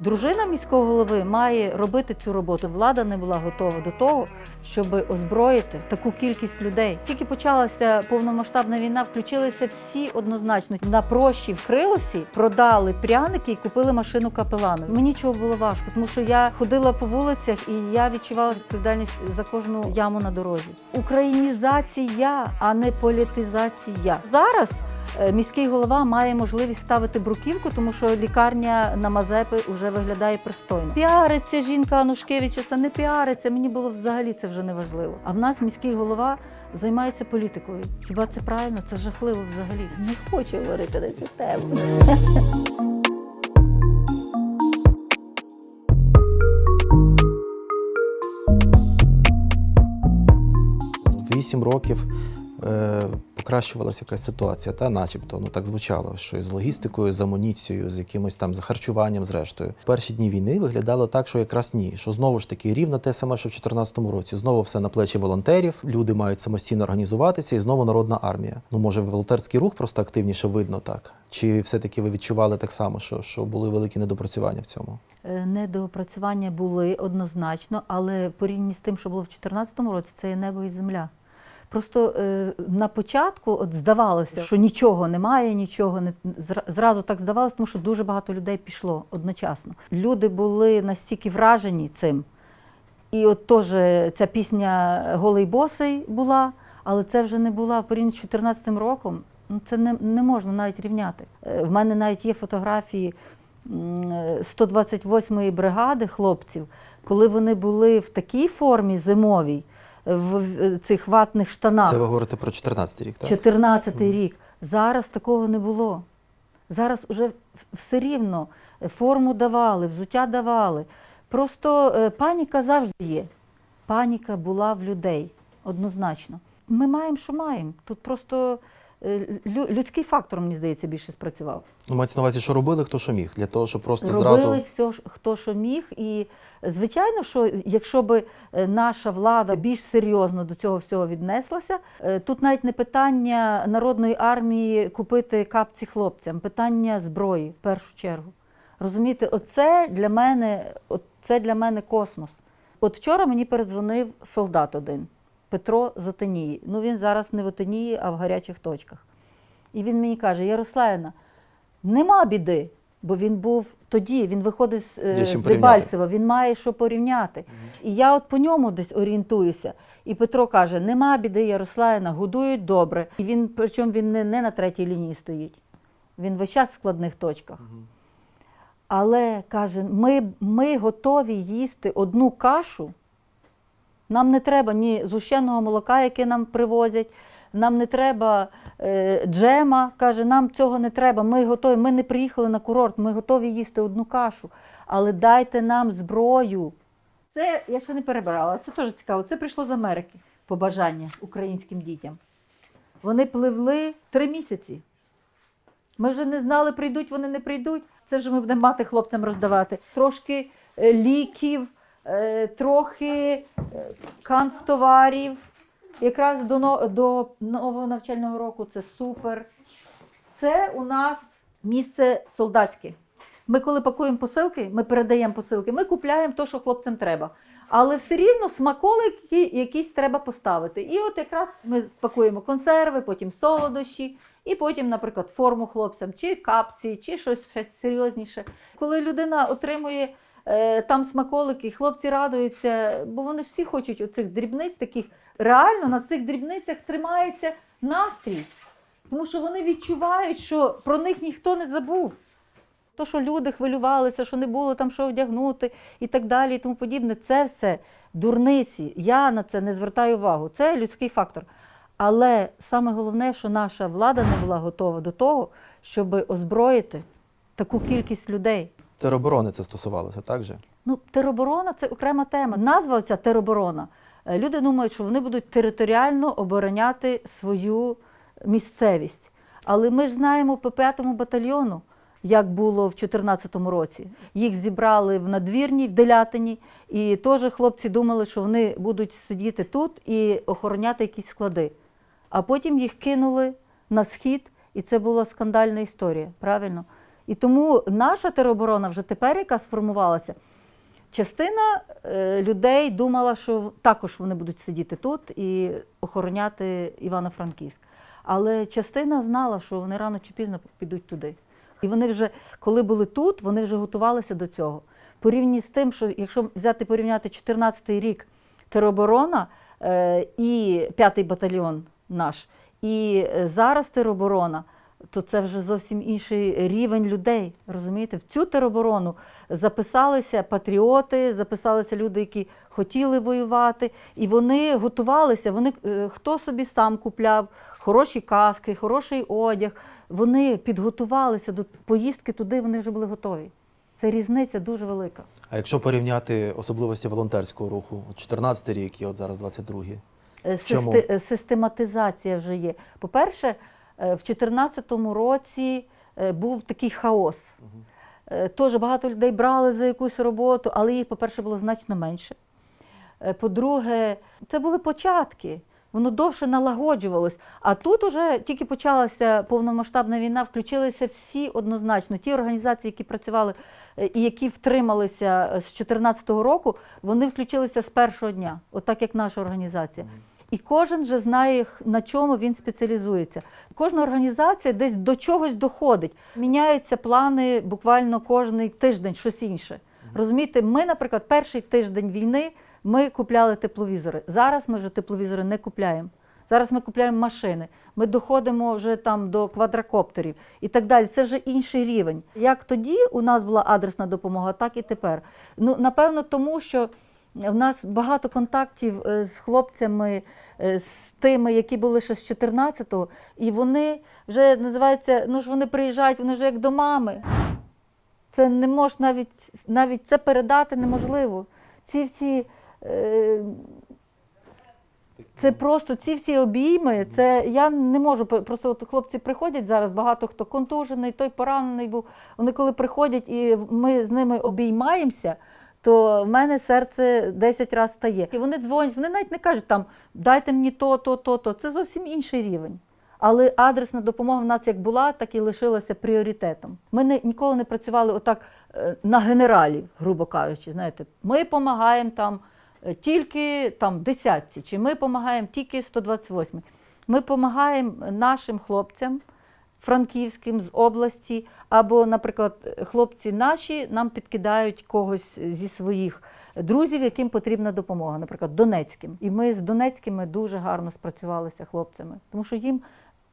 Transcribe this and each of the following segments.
Дружина міського голови має робити цю роботу. Влада не була готова до того, щоб озброїти таку кількість людей. Тільки почалася повномасштабна війна, включилися всі однозначно. На прощі в Крилосі продали пряники і купили машину капелану. Мені чого було важко, тому що я ходила по вулицях і я відчувала відповідальність за кожну яму на дорозі. Українізація, а не політизація. Зараз Міський голова має можливість ставити бруківку, тому що лікарня на Мазепи вже виглядає пристойно. Піариться жінка Анушкевича, це не піариться. Мені було взагалі це вже не важливо. А в нас міський голова займається політикою. Хіба це правильно? Це жахливо взагалі. Не хочу говорити на цю тему. Вісім років е, покращувалася якась ситуація, та начебто, ну так звучало, що з логістикою, з амуніцією, з якимось там з харчуванням, зрештою. Перші дні війни виглядало так, що якраз ні, що знову ж таки рівно те саме, що в 2014 році. Знову все на плечі волонтерів. Люди мають самостійно організуватися, і знову народна армія. Ну може, волонтерський рух просто активніше видно так. Чи все-таки ви відчували так само, що, що були великі недопрацювання в цьому? Е, Недоопрацювання були однозначно, але в порівнянні з тим, що було в 2014 році, це є небо і земля. Просто е, на початку от здавалося, що нічого немає, нічого не зразу так здавалося, тому що дуже багато людей пішло одночасно. Люди були настільки вражені цим. І от теж ця пісня Голий босий була, але це вже не була в порівнянні з 2014 роком. Ну, це не, не можна навіть рівняти. Е, В мене навіть є фотографії е, 128-ї бригади хлопців, коли вони були в такій формі зимовій, в цих ватних штанах. Це ви говорите про 14 рік, так? 14 рік. Зараз такого не було. Зараз вже все рівно форму давали, взуття давали. Просто е, паніка завжди є. Паніка була в людей однозначно. Ми маємо, що маємо. Тут просто е, людський фактор, мені здається, більше спрацював. Ну, мається на увазі, що робили, хто що міг, для того, щоб просто Робили зразу. все, хто що міг. І звичайно, що якщо б е, наша влада більш серйозно до цього всього віднеслася, е, тут навіть не питання народної армії купити капці хлопцям, питання зброї в першу чергу. Розумієте, оце для мене, це для мене космос. От вчора мені передзвонив солдат один, Петро з Отинії. Ну він зараз не в Отинії, а в гарячих точках. І він мені каже: Ярославівна, Нема біди, бо він був тоді, він виходив з, е, з. Дебальцева, він має що порівняти. І я от по ньому десь орієнтуюся. І Петро каже: нема біди, Ярославіна, годують добре. І він, причому він не, не на третій лінії стоїть. Він весь час в складних точках. Але каже, ми, ми готові їсти одну кашу. Нам не треба ні зущеного молока, яке нам привозять, нам не треба е, джема. Каже, нам цього не треба. Ми готові. Ми не приїхали на курорт, ми готові їсти одну кашу. Але дайте нам зброю. Це я ще не перебирала. Це теж цікаво. Це прийшло з Америки побажання українським дітям. Вони пливли три місяці. Ми вже не знали, прийдуть вони, не прийдуть. Це вже ми будемо мати хлопцям роздавати. Трошки е, ліків, е, трохи канцтоварів. Якраз до, до нового навчального року це супер. Це у нас місце солдатське. Ми, коли пакуємо посилки, ми передаємо посилки, ми купляємо те, що хлопцям треба. Але все рівно смаколики якісь треба поставити. І от якраз ми пакуємо консерви, потім солодощі, і потім, наприклад, форму хлопцям, чи капці, чи щось ще серйозніше. Коли людина отримує е, там смаколики, хлопці радуються, бо вони ж всі хочуть оцих дрібниць таких. Реально на цих дрібницях тримається настрій. Тому що вони відчувають, що про них ніхто не забув. То, що люди хвилювалися, що не було там що одягнути і так далі, і тому подібне, це все дурниці. Я на це не звертаю увагу. Це людський фактор. Але саме головне, що наша влада не була готова до того, щоб озброїти таку кількість людей. Тероборони це стосувалося, так же? Ну, тероборона це окрема тема. Назва ця тероборона. Е, Люди думають, що вони будуть територіально обороняти свою місцевість. Але ми ж знаємо по п'ятому батальйону, як було в 2014 році. Їх зібрали в надвірні, в Делятині, і теж хлопці думали, що вони будуть сидіти тут і охороняти якісь склади. А потім їх кинули на схід, і це була скандальна історія, правильно? І тому наша тероборона вже тепер, яка сформувалася, частина е, людей думала, що також вони будуть сидіти тут і охороняти Івано-Франківськ. Але частина знала, що вони рано чи пізно підуть туди. І вони вже, коли були тут, вони вже готувалися до цього. Порівняно з тим, що якщо взяти порівняти 14-й рік тероборона е, і 5-й батальйон наш, і е, зараз тероборона, то це вже зовсім інший рівень людей. Розумієте, в цю тероборону записалися патріоти, записалися люди, які хотіли воювати, і вони готувалися. Вони е, хто собі сам купляв хороші каски, хороший одяг. Вони підготувалися до поїздки туди. Вони вже були готові. Це різниця дуже велика. А якщо порівняти особливості волонтерського руху, от 14 рік і от зараз 22-й, Е, Систематизація вже є. По-перше, в 2014 році е, був такий хаос. Е, Теж багато людей брали за якусь роботу, але їх, по-перше, було значно менше. Е, По-друге, це були початки. Воно довше налагоджувалось. А тут уже тільки почалася повномасштабна війна, включилися всі однозначно. Ті організації, які працювали е, і які втрималися е, з 2014 року, вони включилися з першого дня, отак як наша організація. І кожен вже знає, на чому він спеціалізується. Кожна організація десь до чогось доходить. Міняються плани буквально кожний тиждень, щось інше. Розумієте, ми, наприклад, перший тиждень війни ми купляли тепловізори. Зараз ми вже тепловізори не купляємо. Зараз ми купляємо машини. Ми доходимо вже там до квадрокоптерів і так далі. Це вже інший рівень. Як тоді у нас була адресна допомога, так і тепер. Ну напевно, тому що в нас багато контактів е, з хлопцями, е, з тими, які були ще з 14-го, і вони вже називається, ну ж вони приїжджають, вони вже як до мами. Це не можна навіть, навіть це передати неможливо. Ці всі. Е, це просто ці всі обійми. Це я не можу просто от хлопці приходять зараз. Багато хто контужений, той поранений був. Вони коли приходять і ми з ними обіймаємося, то в мене серце 10 разів стає. І вони дзвонять, вони навіть не кажуть там дайте мені то, то, то, то. Це зовсім інший рівень. Але адресна допомога в нас як була, так і лишилася пріоритетом. Ми не, ніколи не працювали отак е, на генералів, грубо кажучи. Знаєте, ми допомагаємо там е, тільки там десятці, чи ми допомагаємо тільки 128. Ми допомагаємо нашим хлопцям франківським з області, або, наприклад, хлопці наші нам підкидають когось зі своїх друзів, яким потрібна допомога, наприклад, донецьким. І ми з донецькими дуже гарно спрацювалися хлопцями, тому що їм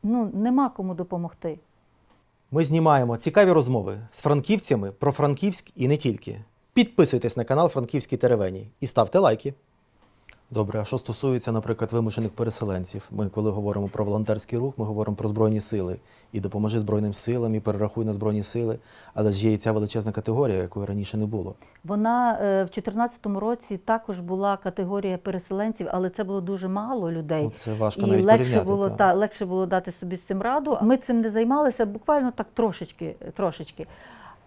ну, нема кому допомогти. Ми знімаємо цікаві розмови з франківцями про Франківськ і не тільки. Підписуйтесь на канал Франківський Теревеній і ставте лайки. Добре, а що стосується, наприклад, вимушених переселенців, ми коли говоримо про волонтерський рух, ми говоримо про збройні сили. І допоможи Збройним силам, і перерахуй на збройні сили. Але ж є і ця величезна категорія, якої раніше не було. Вона е, в 2014 році також була категорія переселенців, але це було дуже мало людей. Ну, це важко і навіть легше порівняти. було та. та, легше було дати собі з цим раду. Ми цим не займалися буквально так трошечки, трошечки.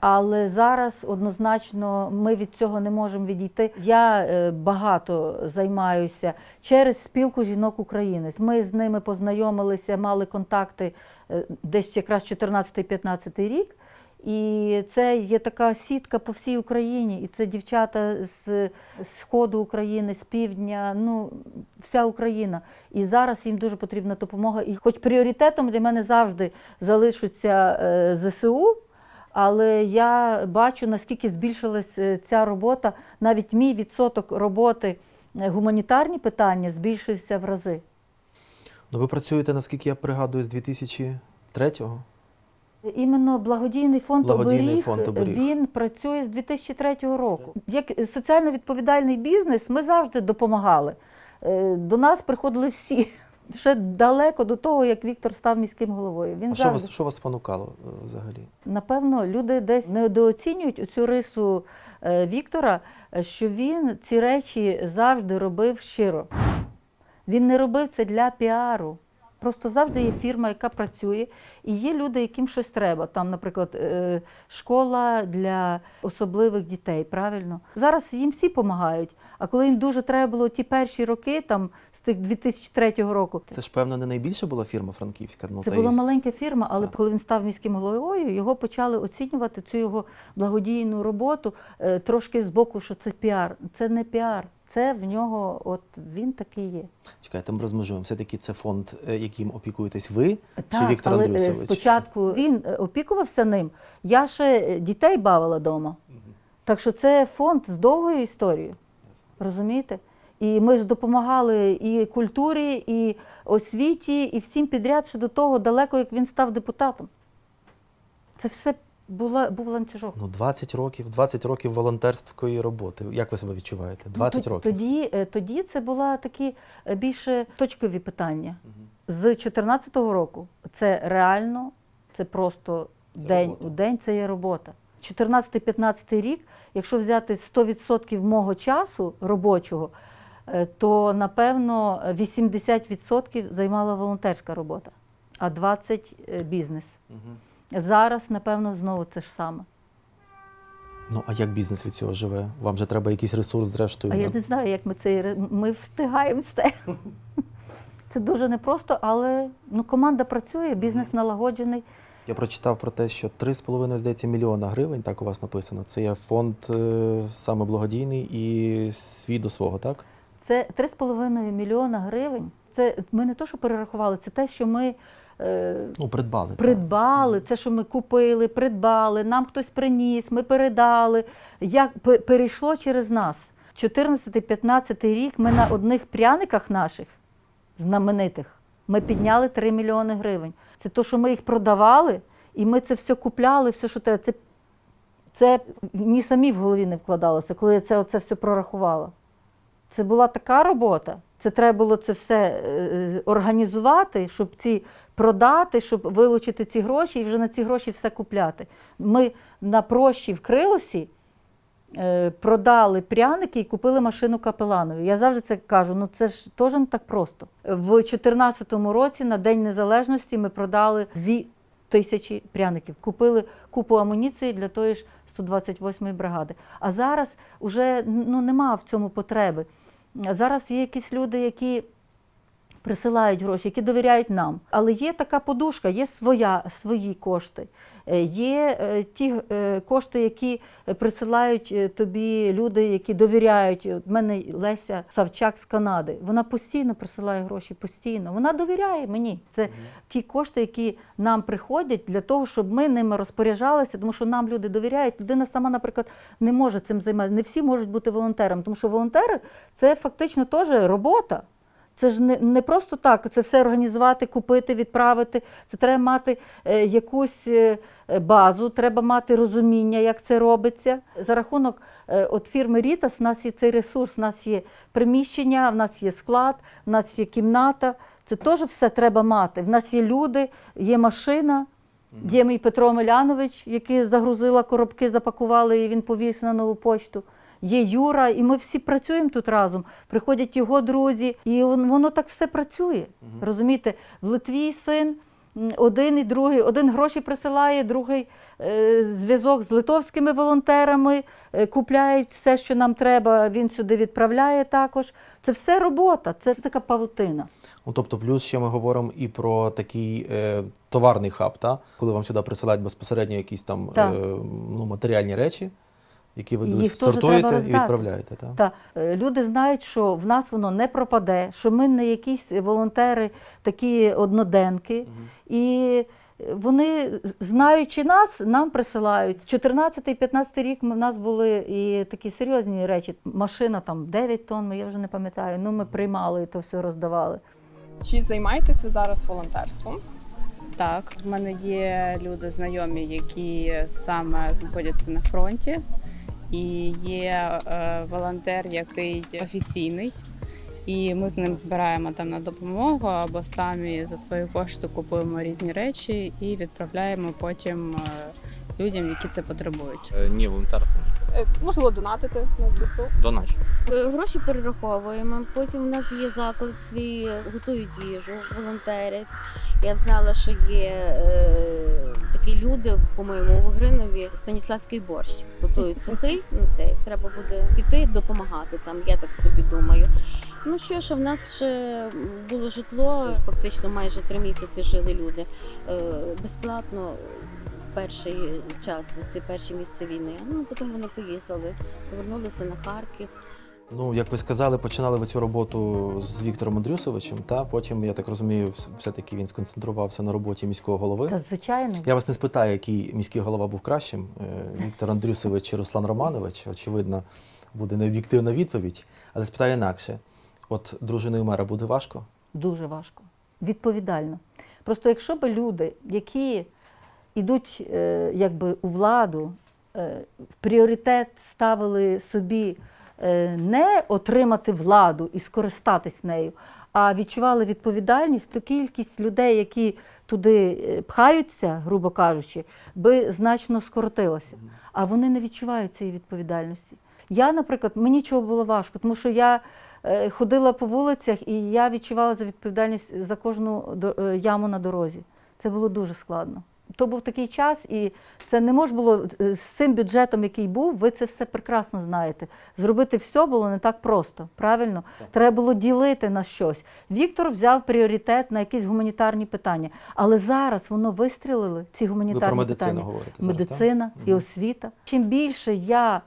Але зараз однозначно ми від цього не можемо відійти. Я е, багато займаюся через спілку жінок України. Ми з ними познайомилися, мали контакти е, десь якраз 14-15 рік. І це є така сітка по всій Україні, і це дівчата з сходу України, з півдня, ну вся Україна. І зараз їм дуже потрібна допомога. І хоч пріоритетом для мене завжди залишаться е, ЗСУ, але я бачу, наскільки збільшилась е, ця робота. Навіть мій відсоток роботи е, гуманітарні питання збільшився в рази. Ну, ви працюєте, наскільки я пригадую, з 2003-го? Іменно благодійний фонд Благодійний оберіг, фонд «Оберіг». він працює з 2003 року. Як соціально відповідальний бізнес, ми завжди допомагали. Е, До нас приходили всі. Ще далеко до того, як Віктор став міським головою. Він А що вас, що вас спонукало е, взагалі? напевно люди десь недооцінюють цю рису е, Віктора, що він ці речі завжди робив щиро. Він не робив це для піару. Просто завжди є фірма, яка працює, і є люди, яким щось треба. Там, наприклад, е, школа для особливих дітей, правильно? Зараз їм всі допомагають. А коли їм дуже треба було ті перші роки, там з тих 2003 року, Це ж, певно, не найбільша була фірма франківська. Ну, це була маленька фірма, але Так. коли він став міським головою, його почали оцінювати цю його благодійну роботу е, трошки з боку, що це піар. Це не піар. Це в нього, от він такий є. Чекайте, ми розмежуємо. Все-таки це фонд, е, яким опікуєтесь ви, чи Віктор але е, Андрюсович? спочатку він е, опікувався ним. Я ще дітей бавила вдома. Так що це фонд з довгою історією. Розумієте? І ми ж допомагали і культурі, і освіті, і всім підряд ще до того далеко, як він став депутатом. Це все була, був ланцюжок. Ну, 20 років, 20 років волонтерської роботи. Як ви себе відчуваєте? 20 Ну, років. Тоді, е, тоді це були такі е, більше точкові питання. З 2014 року це реально, це просто Це день робота. у день це є робота. 14-15 рік, якщо взяти 100% мого часу робочого, е, то напевно 80% займала волонтерська робота, а 20% е, бізнес. Мгм. Зараз, напевно, знову це ж саме. Ну, а як бізнес від цього живе? Вам же треба якийсь ресурс, зрештою. А я не знаю, як ми це ми встигаємо все. Це дуже непросто, але ну, команда працює, бізнес налагоджений. Я прочитав про те, що 3,5, здається, мільйона гривень, так у вас написано. Це є фонд е, саме благодійний і свій до свого, так? Це 3,5 мільйона гривень. Це ми не то, що перерахували, це те, що ми Ну, придбали. так. придбали, це, що ми купили, придбали, нам хтось приніс, ми передали. Як перейшло через нас. 14-15 рік ми на одних пряниках наших знаменитих ми підняли 3 мільйони гривень. Це то, що ми їх продавали, і ми це все купляли, все, що те. Це, це ні самі в голові не вкладалося, коли я це оце все прорахувала. Це була така робота. Це треба було це все е, організувати, щоб ці продати, щоб вилучити ці гроші і вже на ці гроші все купляти. Ми на прощі в Крилосі е, продали пряники і купили машину капеланові. Я завжди це кажу, ну це ж теж не так просто. В 2014 році на День Незалежності ми продали 2 тисячі пряників, купили купу амуніції для тої ж 128-ї бригади. А зараз вже ну, нема в цьому потреби. Зараз є якісь люди, які присилають гроші, які довіряють нам. Але є така подушка, є своя, свої кошти. Е, Є е, ті е, кошти, які присилають тобі люди, які довіряють. У мене Леся Савчак з Канади. Вона постійно присилає гроші, постійно. Вона довіряє мені. Це ті кошти, які нам приходять для того, щоб ми ними розпоряджалися, тому що нам люди довіряють. Людина сама, наприклад, не може цим займатися. Не всі можуть бути волонтерами, тому що волонтери це фактично теж робота. Це ж не, не просто так, це все організувати, купити, відправити. Це треба мати е, якусь е, е, базу, треба мати розуміння, як це робиться. За рахунок от фірми Рітас, у нас є цей ресурс, у нас є приміщення, в нас є склад, в нас є кімната. Це теж все треба мати. В нас є люди, є машина. Є мій Петро Милянович, який загрузила коробки, запакували і він повіз на нову почту. Є Юра, і ми всі працюємо тут разом. Приходять його друзі, і воно так все працює. Розумієте, в Литві син один і другий, один гроші присилає, другий е, зв'язок з литовськими волонтерами, е, купляють все, що нам треба. Він сюди відправляє також. Це все робота, це така павутина. Ну, тобто, плюс ще ми говоримо і про такий е, товарний хаб, та? коли вам сюди присилають безпосередньо якісь там е, ну, матеріальні речі, які ви І дуже їх сортуєте і відправляєте. Та? Та е, люди знають, що в нас воно не пропаде, що ми не якісь волонтери, такі одноденки, і вони, знаючи нас, нам присилають. 14-15 рік ми в нас були і такі серйозні речі. Машина там 9 тонн, я вже не пам'ятаю. Ну ми приймали і то все роздавали. Чи займаєтесь ви зараз волонтерством? Так, в мене є люди знайомі, які саме знаходяться на фронті, і є е, волонтер, який офіційний, і ми з ним збираємо там на допомогу або самі за свої кошти купуємо різні речі і відправляємо потім е, людям, які це потребують. Е, Ні, волонтерство. Е, Можливо, донатити на ЗСУ. Доначу. Е, Гроші перераховуємо. Потім у нас є заклад свій, готують їжу, волонтерять. Я знала, що є е, такі люди, по-моєму, у Гринові Станіславський борщ. Готують сухий на цей. Треба буде піти допомагати там. Я так собі думаю. Ну що ж, в нас ще було житло. Фактично майже три місяці жили люди е, безплатно. Перший час, в ці перші місяці війни. Ну потім вони поїхали, повернулися на Харків. Ну, як ви сказали, починали ви цю роботу з Віктором Андрюсовичем, та потім, я так розумію, все-таки він сконцентрувався на роботі міського голови. Та звичайно. Я вас не спитаю, який міський голова був кращим, е, Віктор Андрюсович чи Руслан Романович. Очевидно, буде необ'єктивна відповідь, але спитаю інакше. От дружиною мера буде важко? Дуже важко. Відповідально. Просто якщо б люди, які йдуть е, якби у владу, е, в пріоритет ставили собі е, не отримати владу і скористатись нею, а відчували відповідальність, то кількість людей, які туди пхаються, грубо кажучи, би значно скоротилася. А вони не відчувають цієї відповідальності. Я, наприклад, мені чого було важко, тому що я ходила по вулицях і я відчувала за відповідальність за кожну яму на дорозі. Це було дуже складно. То був такий час, і це не можна було е, з цим бюджетом, який був, ви це все прекрасно знаєте. Зробити все було не так просто. Правильно? Треба було ділити на щось. Віктор взяв пріоритет на якісь гуманітарні питання. Але зараз воно вистрілили, ці Ви гуманітарні про медицину питання. говорите зараз, так? Медицина і Мгм. освіта. Чим більше я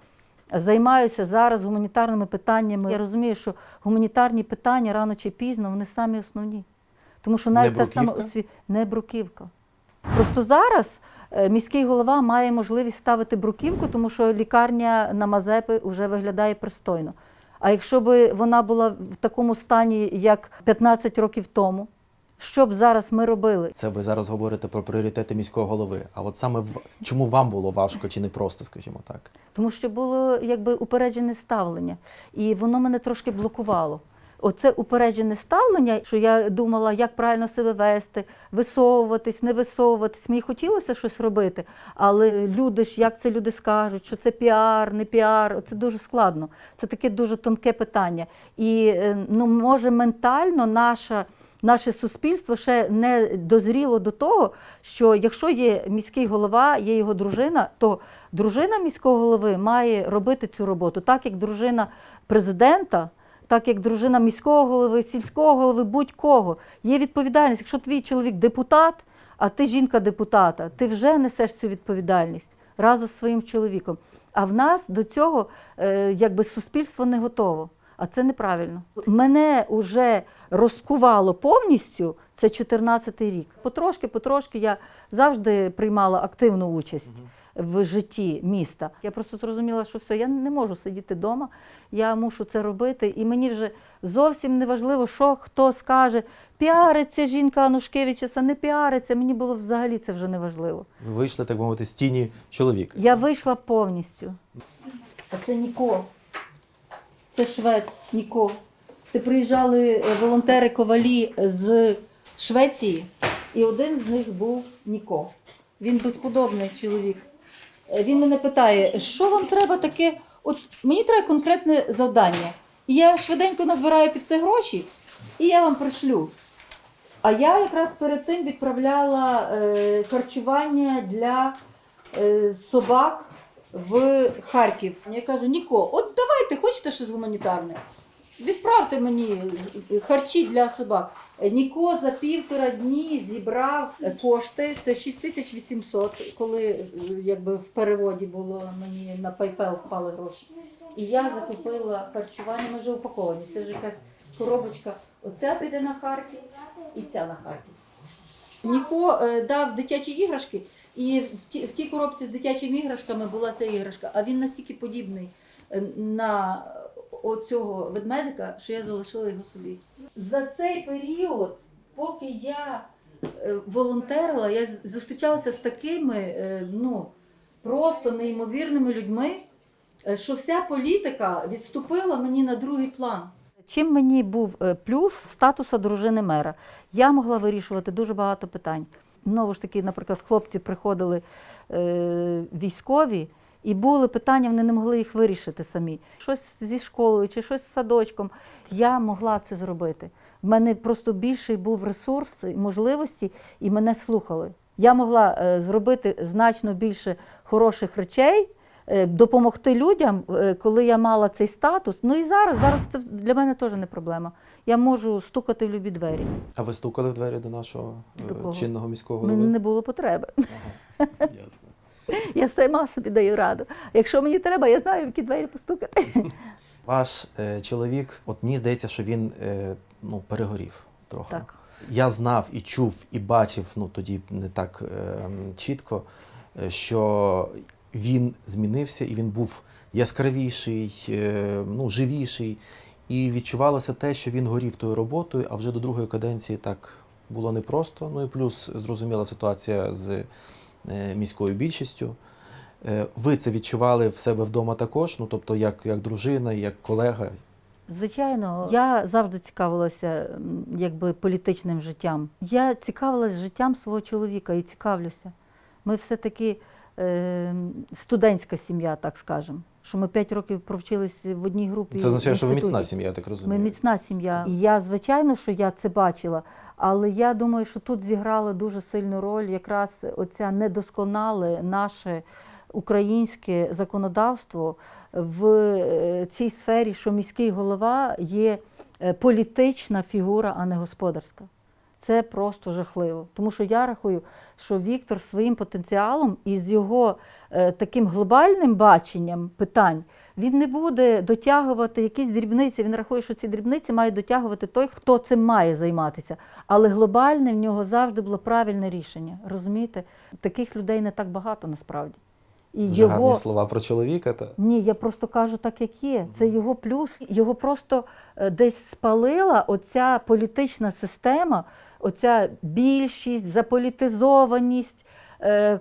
займаюся зараз гуманітарними питаннями, я розумію, що гуманітарні питання рано чи пізно вони самі основні. Тому що навіть Не та сама освіта не бруківка. Просто зараз е, міський голова має можливість ставити бруківку, тому що лікарня на Мазепи вже виглядає пристойно. А якщо б вона була в такому стані, як 15 років тому, що б зараз ми робили? Це ви зараз говорите про пріоритети міського голови. А от саме в- чому вам було важко чи непросто, скажімо так? Тому що було якби упереджене ставлення, і воно мене трошки блокувало. Оце упереджене ставлення, що я думала, як правильно себе вести, висовуватись, не висовуватись. Мені хотілося щось робити, але люди ж, як це люди скажуть, що це піар, не піар, це дуже складно. Це таке дуже тонке питання. І е, ну, може ментально наша. Наше суспільство ще не дозріло до того, що якщо є міський голова, є його дружина, то дружина міського голови має робити цю роботу, так як дружина президента, так як дружина міського голови, сільського голови, будь-кого. Є відповідальність. Якщо твій чоловік депутат, а ти жінка депутата, ти вже несеш цю відповідальність разом з своїм чоловіком. А в нас до цього е, якби суспільство не готово. А це неправильно. Мене вже розкувало повністю. Це 14-й рік. Потрошки, потрошки я завжди приймала активну участь в житті міста. Я просто зрозуміла, що все, я не можу сидіти вдома, я мушу це робити. І мені вже зовсім не важливо, що хто скаже, піариться жінка Анушкевича, це не піариться. Мені було взагалі це вже не важливо. Ви вийшли, так мовити, з тіні чоловіка. Я вийшла повністю. А це Ніко. Це швед Ніко. Це приїжджали е, волонтери ковалі з Швеції, і один з них був Ніко. Він безподобний чоловік. Е, Він мене питає, що вам треба таке? От мені треба конкретне завдання. І я швиденько назбираю під це гроші, і я вам пришлю. А я якраз перед тим відправляла е, харчування для е, собак в Харків. Я кажу, Ніко, от давайте, хочете щось гуманітарне? Відправте мені е, харчі для собак. Ніко за півтора дні зібрав кошти. Це 6800, коли е, якби в переводі було мені на PayPal впали гроші. І я закупила харчування, ми вже упаковані. Це вже якась коробочка. Оця піде на Харків і ця на Харків. Ніко е, дав дитячі іграшки, і в ті- в тій коробці з дитячими іграшками була ця іграшка. А він настільки подібний е, на оцього ведмедика, що я залишила його собі. За цей період, поки я е, волонтерила, я зустрічалася з такими е, ну, просто неймовірними людьми, е, що вся політика відступила мені на другий план. Чим мені був плюс статуса дружини мера? Я могла вирішувати дуже багато питань. Знову ж таки, наприклад, хлопці приходили військові, і були питання, вони не могли їх вирішити самі. Щось зі школою чи щось з садочком. Я могла це зробити. В мене просто більший був ресурс можливості, і мене слухали. Я могла е, зробити значно більше хороших речей, е, допомогти людям, е, коли я мала цей статус. Ну і зараз, зараз це для мене теж не проблема. Я можу стукати в любі двері. А ви стукали в двері до нашого До чинного міського Мені голови? не було потреби. Ага. Я сама собі даю раду. Якщо мені треба, я знаю, в які двері постукати. Ваш е, чоловік, от мені здається, що він е, ну, перегорів трохи. Так. Я знав і чув, і бачив, ну тоді не так е, чітко, е, що він змінився і він був яскравіший, е, ну, живіший. І відчувалося те, що він горів тою роботою, а вже до другої каденції так було непросто. Ну і плюс зрозуміла ситуація з міською більшістю. Е, Ви це відчували в себе вдома також, ну тобто як, як дружина, як колега. Звичайно, я завжди цікавилася якби політичним життям. Я цікавилася життям свого чоловіка і цікавлюся. Ми все-таки е, студентська сім'я, так скажемо. Що ми п'ять років провчились в одній групі. Це означає, що ви міцна сім'я, так Ми розумію. міцна сім'я. І я, звичайно, що я це бачила, але я думаю, що тут зіграла дуже сильну роль якраз оця недосконале наше українське законодавство в е, цій сфері, що міський голова є е, політична фігура, а не господарська. Це просто жахливо. Тому що я рахую, що Віктор своїм потенціалом і з його е, таким глобальним баченням питань він не буде дотягувати якісь дрібниці. Він рахує, що ці дрібниці має дотягувати той, хто цим має займатися. Але глобальне в нього завжди було правильне рішення. Розумієте? Таких людей не так багато насправді. І Дуже гарні слова про чоловіка. Та... ні, я просто кажу так, як є. Це його плюс. Його просто е, десь спалила оця політична система, оця більшість, заполітизованість,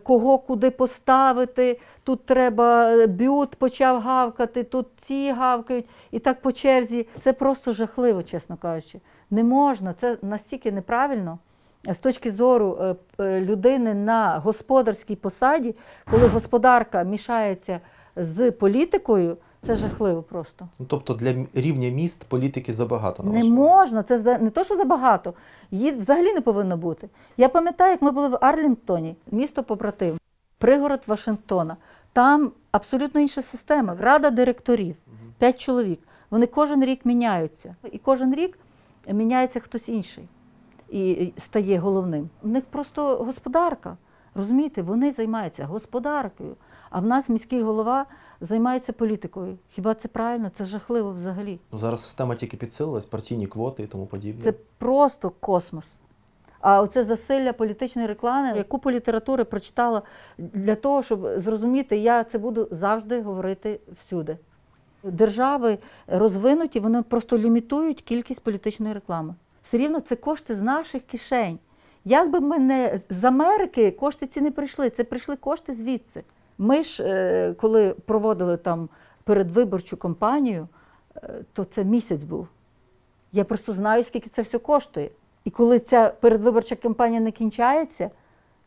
кого куди поставити. Тут треба е, бют почав гавкати, тут ці гавкають, і так по черзі. Це просто жахливо, чесно кажучи. Не можна, це настільки неправильно. З точки зору е, е, людини на господарській посаді, коли господарка мішається з політикою, це жахливо просто. Ну, тобто для рівня міст політики забагато. на Не ваш можна, це вза- не то, що забагато, її взагалі не повинно бути. Я пам'ятаю, як ми були в Арлінгтоні, місто побратим, пригород Вашингтона. Там абсолютно інша система. Рада директорів, п'ять чоловік. Вони кожен рік міняються. І кожен рік міняється хтось інший і стає головним. У них просто господарка. Розумієте, вони займаються господаркою, а в нас міський голова займається політикою. Хіба це правильно? Це жахливо взагалі. Ну, зараз система тільки підсилилась, партійні квоти і тому подібне. Це просто космос. А оце засилля політичної реклами, яку по літератури прочитала для того, щоб зрозуміти, я це буду завжди говорити всюди. Держави розвинуті, вони просто лімітують кількість політичної реклами. Все рівно це кошти з наших кишень. Як би ми не з Америки кошти ці не прийшли, це прийшли кошти звідси. Ми ж, е, коли проводили там передвиборчу кампанію, е, то це місяць був. Я просто знаю, скільки це все коштує. І коли ця передвиборча кампанія не кінчається,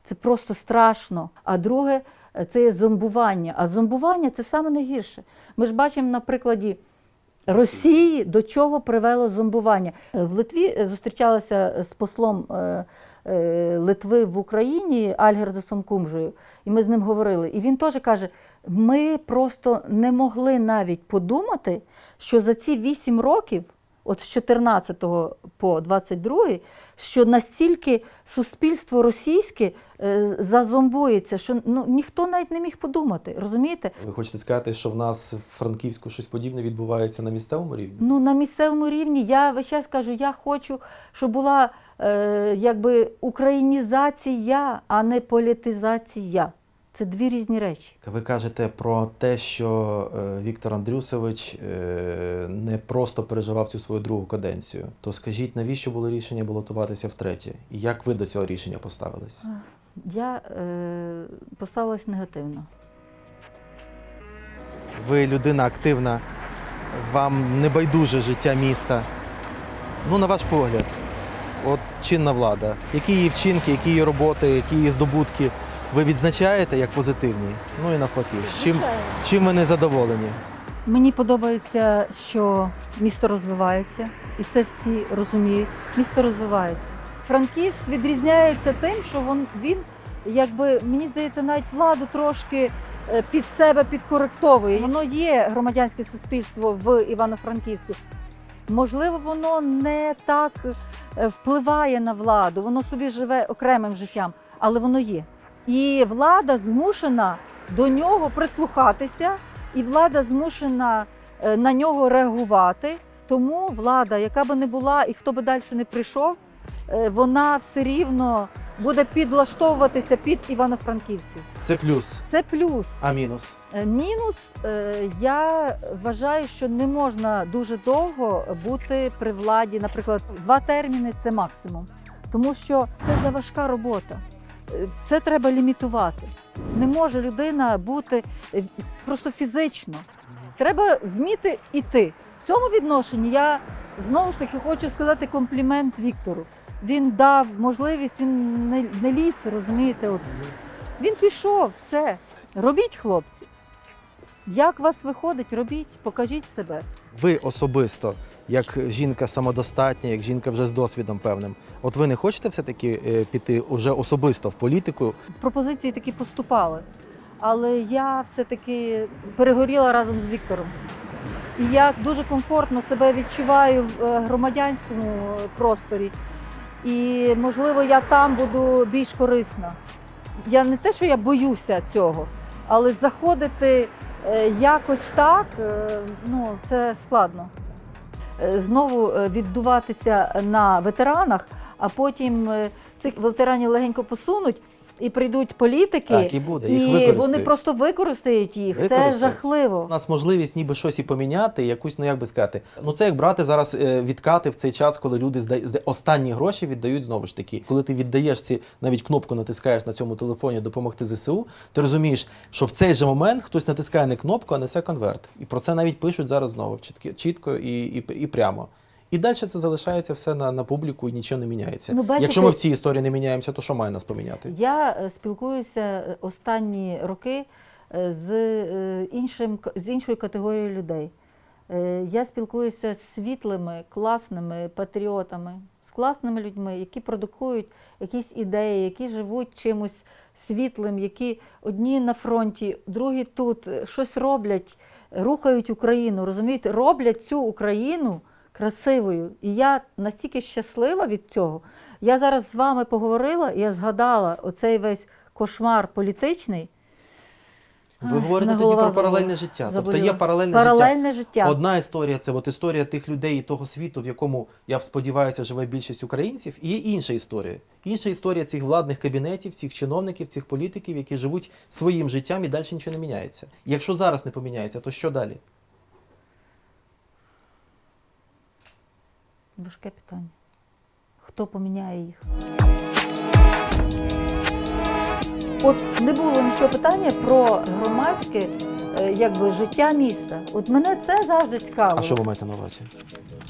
це просто страшно. А друге, е, це є зомбування. А зомбування це саме найгірше. Ми ж бачимо на прикладі Росії, до чого привело зомбування. В Литві зустрічалася з послом Литви в Україні Альгердосом Кумжею, і ми з ним говорили. І він теж каже: ми просто не могли навіть подумати, що за ці вісім років, от з 14 по 22, що настільки суспільство російське е, зазомбується, що ну, ніхто навіть не міг подумати. Розумієте? Ви хочете сказати, що в нас в Франківську щось подібне відбувається на місцевому рівні? Ну, на місцевому рівні я весь час кажу, я хочу, щоб була е, якби українізація, а не політизація. Це дві різні речі. Ви кажете про те, що е, Віктор Андрюсович е, не просто переживав цю свою другу каденцію. То скажіть, навіщо було рішення балотуватися втретє? І як ви до цього рішення поставились? Я е, поставилась негативно. Ви людина активна, вам не байдуже життя міста. Ну, на ваш погляд, от чинна влада, які її вчинки, які її роботи, які її здобутки ви відзначаєте як позитивні? Ну і навпаки. З чим, чим ви не задоволені? Мені подобається, що місто розвивається, і це всі розуміють. Місто розвивається. Франківськ відрізняється тим, що він, він якби мені здається, навіть владу трошки е, під себе підкоректовує. Воно є громадянське суспільство в Івано-Франківську. Можливо, воно не так е, впливає на владу, воно собі живе окремим життям, але воно є. І влада змушена до нього прислухатися, і влада змушена е, на нього реагувати. Тому влада, яка би не була і хто би далі не прийшов, е, вона все рівно буде підлаштовуватися під івано-франківців. Це плюс, Це плюс. а мінус. Е, Мінус, е, я вважаю, що не можна дуже довго бути при владі. Наприклад, два терміни це максимум, тому що це заважка робота. Е, Це треба лімітувати. Не може людина бути просто фізично. Треба вміти іти. В цьому відношенні я знову ж таки хочу сказати комплімент Віктору. Він дав можливість, він не, не ліз, розумієте, от він пішов, все. Робіть, хлопці. Як у вас виходить, робіть, покажіть себе. Ви особисто, як жінка самодостатня, як жінка вже з досвідом певним, от ви не хочете все-таки е, піти уже особисто в політику? Пропозиції такі поступали. Але я все-таки перегоріла разом з Віктором. І я дуже комфортно себе відчуваю в е, громадянському е, просторі. І, можливо, я там буду більш корисна. Я не те, що я боюся цього, але заходити е, якось так, е, ну, це складно. Е, Знову віддуватися на ветеранах, а потім цих ветеранів легенько посунуть і прийдуть політики, Так, і буде, їх і використають. вони просто використають їх. Це жахливо. У нас можливість ніби щось і поміняти, якусь, ну як би сказати, ну це як брати зараз е, відкати в цей час, коли люди зда... останні гроші віддають знову ж таки. Коли ти віддаєш ці навіть кнопку натискаєш на цьому телефоні допомогти ЗСУ, ти розумієш, що в цей же момент хтось натискає не кнопку, а несе конверт. І про це навіть пишуть зараз знову чітко і, і, і прямо. І далі це залишається все на, на публіку і нічого не міняється. Ну, бачите- Якщо ми в цій історії не міняємося, то що має нас поміняти? Я е, спілкуюся е, останні роки е, з, іншим, з іншою категорією людей. Я спілкуюся з світлими, класними патріотами, з класними людьми, які продукують якісь ідеї, які живуть чимось світлим, які одні на фронті, другі тут щось роблять, рухають Україну, розумієте, роблять цю Україну красивою. І я настільки щаслива від цього. Я зараз з вами поговорила, і я згадала оцей весь кошмар політичний. Ви Ай, говорите тоді про паралельне заболіла. життя. Тобто є паралельне, життя. Паралельне життя. Одна історія це от історія тих людей і того світу, в якому я сподіваюся, живе більшість українців. І є інша історія. Інша історія цих владних кабінетів, цих чиновників, цих політиків, які живуть своїм життям і далі нічого не міняється. Якщо зараз не поміняється, то що далі? Важке питання. Хто поміняє їх? От не було нічого питання про громадське е, якби, життя міста. От мене це завжди цікаво. А що ви маєте на увазі?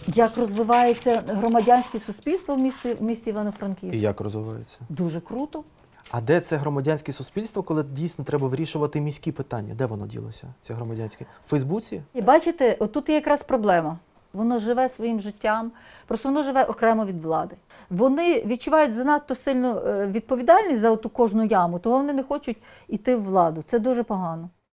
Як розвивається громадянське суспільство в місті, в місті Івано-Франківськ? як розвивається? Дуже круто. А де це громадянське суспільство, коли дійсно треба вирішувати міські питання? Де воно ділося? Це громадянське? В Фейсбуці? І бачите, отут є якраз проблема. Воно живе своїм життям, просто воно живе окремо від влади. Вони відчувають занадто сильну е, відповідальність за ту кожну яму, того вони не хочуть йти в владу. Це дуже погано.